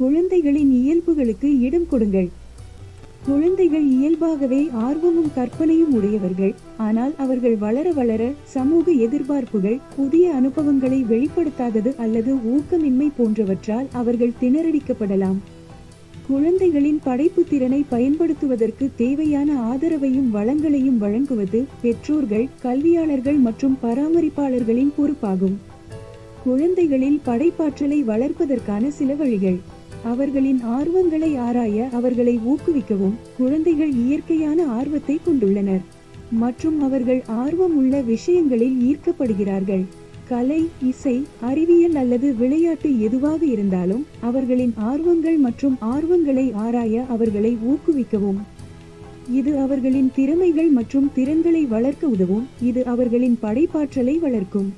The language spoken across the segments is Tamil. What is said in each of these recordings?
குழந்தைகளின் இயல்புகளுக்கு இடம் கொடுங்கள். குழந்தைகள் இயல்பாகவே ஆர்வமும் கற்பனையும் உடையவர்கள். ஆனால் அவர்கள் வளர வளர சமூக எதிர்பார்ப்புகள் புதிய அனுபவங்களை வெளிப்படுத்தாதது அல்லது ஊக்கமின்மை போன்றவற்றால் அவர்கள் திணறடிக்கப்படலாம். குழந்தைகளின் படைப்பு திறனை பயன்படுத்துவதற்கு தேவையான ஆதரவையும் வளங்களையும் வழங்குவது பெற்றோர்கள் கல்வியாளர்கள் மற்றும் பராமரிப்பாளர்களின் பொறுப்பாகும். குழந்தைகளில் படைப்பாற்றலை வளர்ப்பதற்கான சில வழிகள். அவர்களின் ஆர்வங்களை ஆராய அவர்களை ஊக்குவிக்கவும் குழந்தைகள் இயற்கையான ஆர்வத்தை கொண்டுள்ளனர். மற்றும் அவர்கள் ஆர்வம் உள்ள விஷயங்களில் ஈர்க்கப்படுகிறார்கள். கலை இசை அறிவியல் அல்லது விளையாட்டு எதுவாக இருந்தாலும் அவர்களின் ஆர்வங்கள் மற்றும் ஆர்வங்களை ஆராய அவர்களை ஊக்குவிக்கவும். இது அவர்களின் திறமைகள் மற்றும் திறன்களை வளர்க்க உதவும். இது அவர்களின் படைப்பாற்றலை வளர்க்கும்.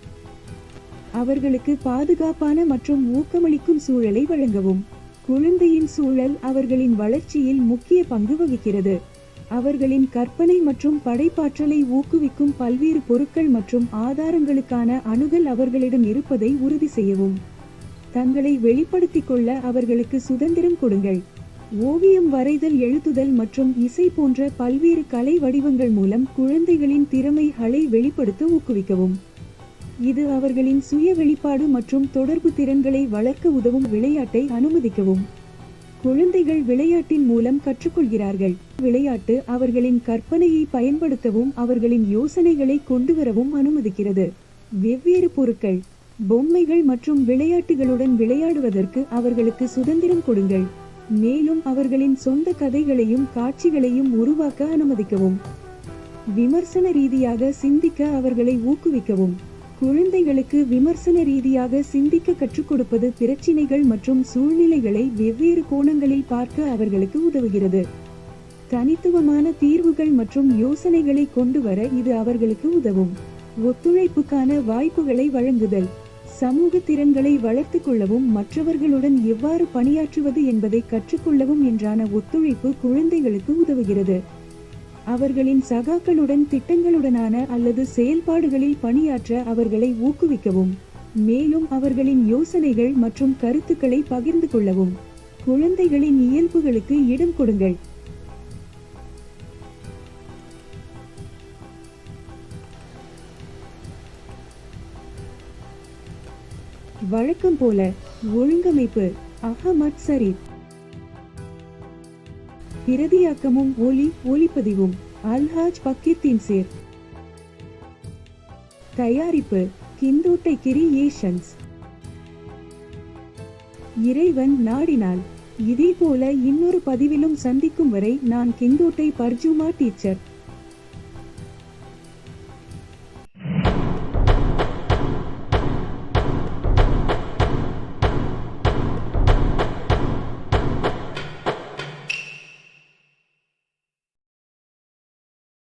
அவர்களுக்கு பாதுகாப்பான மற்றும் ஊக்கமளிக்கும் சூழலை வழங்கவும். குழந்தையின் சூழல் அவர்களின் வளர்ச்சியில் முக்கிய பங்கு வகிக்கிறது. அவர்களின் கற்பனை மற்றும் படைப்பாற்றலை ஊக்குவிக்கும் பல்வேறு பொருட்கள் மற்றும் ஆதாரங்களுக்கான அணுகல் அவர்களிடம் இருப்பதை உறுதி செய்யவும். தங்களை வெளிப்படுத்திக் கொள்ள அவர்களுக்கு சுதந்திரம் கொடுங்கள். ஓவியம் வரைதல் எழுத்துதல் மற்றும் இசை போன்ற பல்வேறு கலை வடிவங்கள் மூலம் குழந்தைகளின் திறமைகளை வெளிப்படுத்த ஊக்குவிக்கவும். இது அவர்களின் சுய வெளிப்பாடு மற்றும் தொடர்பு திறன்களை வளர்க்க உதவும் விளையாட்டை அனுமதிக்கவும். குழந்தைகள் விளையாட்டின் மூலம் கற்றுக்கொள்கிறார்கள். விளையாட்டு அவர்களின் கற்பனையை பயன்படுத்தவும் அவர்களின் யோசனைகளை கொண்டுவரவும் அனுமதிக்கிறது. வெவ்வேறு பொருட்கள் பொம்மைகள் மற்றும் விளையாட்டுகளுடன் விளையாடுவதற்கு அவர்களுக்கு சுதந்திரம் கொடுங்கள். மேலும் அவர்களின் சொந்த கதைகளையும் காட்சிகளையும் உருவாக்க அனுமதிக்கவும். விமர்சன ரீதியாக சிந்திக்க அவர்களை ஊக்குவிக்கவும். குழந்தைகளுக்கு விமர்சன ரீதியாக சிந்திக்க கற்றுக் கொடுப்பது பிரச்சினைகள் மற்றும் சூழ்நிலைகளை வெவ்வேறு கோணங்களில் பார்க்க அவர்களுக்கு உதவுகிறது. தனித்துவமான தீர்வுகள் மற்றும் யோசனைகளை கொண்டு வர இது அவர்களுக்கு உதவும். ஒத்துழைப்புக்கான வாய்ப்புகளை வழங்குதல். சமூக திறன்களை வளர்த்துக் கொள்ளவும் மற்றவர்களுடன் எவ்வாறு பணியாற்றுவது என்பதை கற்றுக்கொள்ளவும் என்றான ஒத்துழைப்பு குழந்தைகளுக்கு உதவுகிறது. அவர்களின் சகாக்களுடன் திட்டங்களுடனான அல்லது செயல்பாடுகளில் பணியாற்ற அவர்களை ஊக்குவிக்கவும் மேலும் அவர்களின் யோசனைகள் மற்றும் கருத்துக்களை பகிர்ந்து கொள்ளவும். குழந்தைகளின் இயல்புகளுக்கு இடம் கொடுங்கள். வழக்கம் போல ஒழுங்கமைப்பு அகமத் சரீப். பிரதியாக்கமும் ஒலி ஒலிப்பதிவும் அல்ஹாஜ் பக்கீர்த்தின் சேர். தயாரிப்பு கிந்தோட்டை கிரியேஷன்ஸ் இறைவன் நாடினால் இதே போல இன்னொரு பதிவிலும் சந்திக்கும் வரை நான் கிந்தோட்டை பர்ஜுமா டீச்சர்.